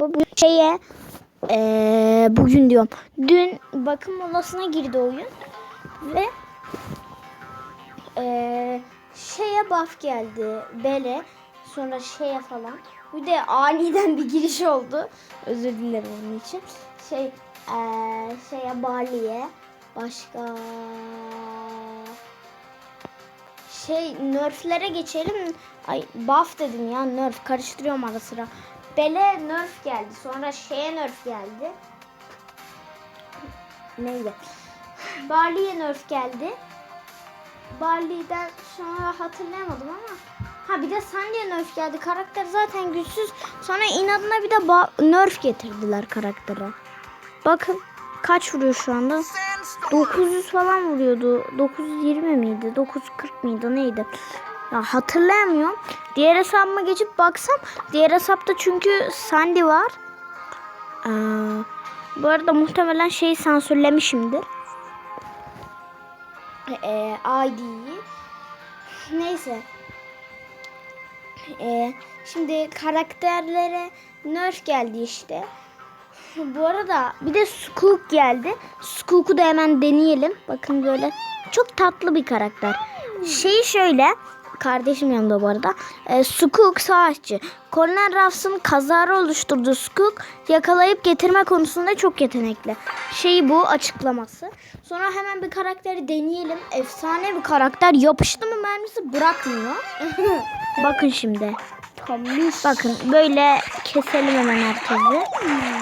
bu şeye eee, bugün diyorum. Dün bakım molasına girdi oyun ve eee, şeye buff geldi. Bele sonra şeye falan. Bir de aniden bir giriş oldu. Özür dilerim onun için. Şey eee, şeye Barley'e başka şey nerflere geçelim. Ay buff dedim ya nerf karıştırıyorum ara sıra. Bele nerf geldi. Sonra şeye nerf geldi. Neydi? Barley'e nerf geldi. Barley'den sonra hatırlayamadım ama. Ha bir de Sandy'e nerf geldi. Karakter zaten güçsüz. Sonra inadına bir de nerf getirdiler karaktere. Bakın kaç vuruyor şu anda? 900 falan vuruyordu. 920 miydi? 940 mıydı? Neydi? Ya hatırlayamıyorum. Diğer hesabıma geçip baksam diğer hesapta çünkü Sandy var. Ee, bu arada muhtemelen şeyi sansürlemişimdir. Ee, ID'yi. Neyse. Ee, şimdi karakterlere nerf geldi işte. Bu arada bir de Skook geldi. Skook'u da hemen deneyelim. Bakın böyle çok tatlı bir karakter. Şeyi şöyle kardeşim yanında bu arada. E, Skook savaşçı. Colin Ruffs'ın kazara oluşturduğu Skook yakalayıp getirme konusunda çok yetenekli. Şeyi bu açıklaması. Sonra hemen bir karakteri deneyelim. Efsane bir karakter. Yapıştı mı mermisi bırakmıyor. Bakın şimdi. Tombiş. Bakın böyle keselim hemen herkesi.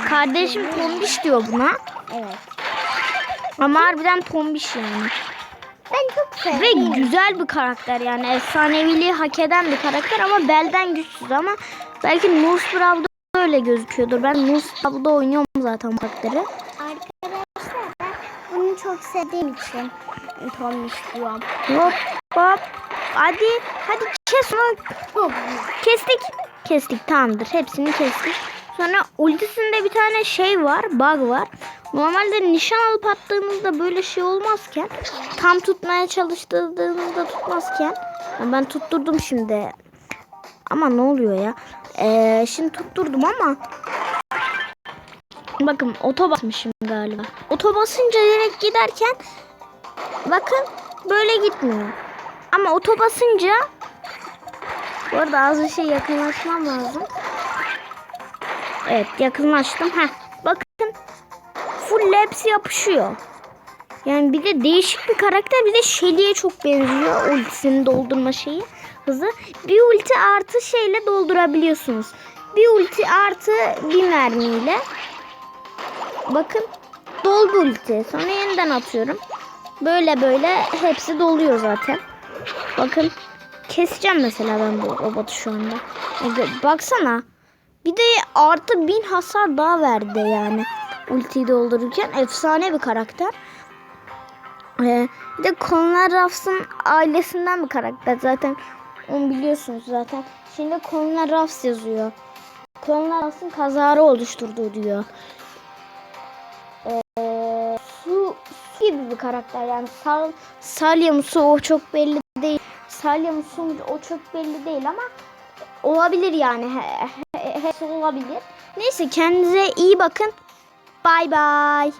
Kardeşim tombiş diyor buna. Evet. Ama harbiden tombiş yani. Ben çok Ve güzel bir karakter yani. Efsaneviliği hak eden bir karakter ama belden güçsüz ama belki Nurse Brawl'da öyle gözüküyordur. Ben Nurse Brawl'da oynuyorum zaten bu karakteri. Arkadaşlar ben bunu çok sevdiğim için Tombiş diyorum. Hop hop. Hadi hadi kes onu. Kestik. Kestik tamamdır. Hepsini kestik. Sonra ultisinde bir tane şey var. Bug var. Normalde nişan alıp attığınızda böyle şey olmazken tam tutmaya çalıştırdığınızda tutmazken ben tutturdum şimdi. Ama ne oluyor ya? Ee, şimdi tutturdum ama bakın oto basmışım galiba. Oto basınca direkt giderken bakın böyle gitmiyor. Ama oto basınca bu arada az bir şey yakınlaşmam lazım. Evet yakınlaştım. Heh, bakın full hepsi yapışıyor. Yani bir de değişik bir karakter. Bir de Shelly'e çok benziyor. Ultisini doldurma şeyi. Hızı. Bir ulti artı şeyle doldurabiliyorsunuz. Bir ulti artı bir mermiyle. Bakın doldu ulti. Sonra yeniden atıyorum. Böyle böyle hepsi doluyor zaten. Bakın keseceğim mesela ben bu robotu şu anda. E, Baksana. Bir de artı bin hasar daha verdi yani. Ultiyi doldururken efsane bir karakter. Ee, bir de Conor Ruffs'ın ailesinden bir karakter zaten. Onu biliyorsunuz zaten. Şimdi Conor Ruffs yazıyor. Conor Ruffs'ın kazara oluşturduğu diyor. Ee, su, su gibi bir karakter yani sal, salya mı su o çok belli değil. Salya mı su o çok belli değil ama olabilir yani. He- he- Hepsi olabilir. Neyse kendinize iyi bakın. Bay bay.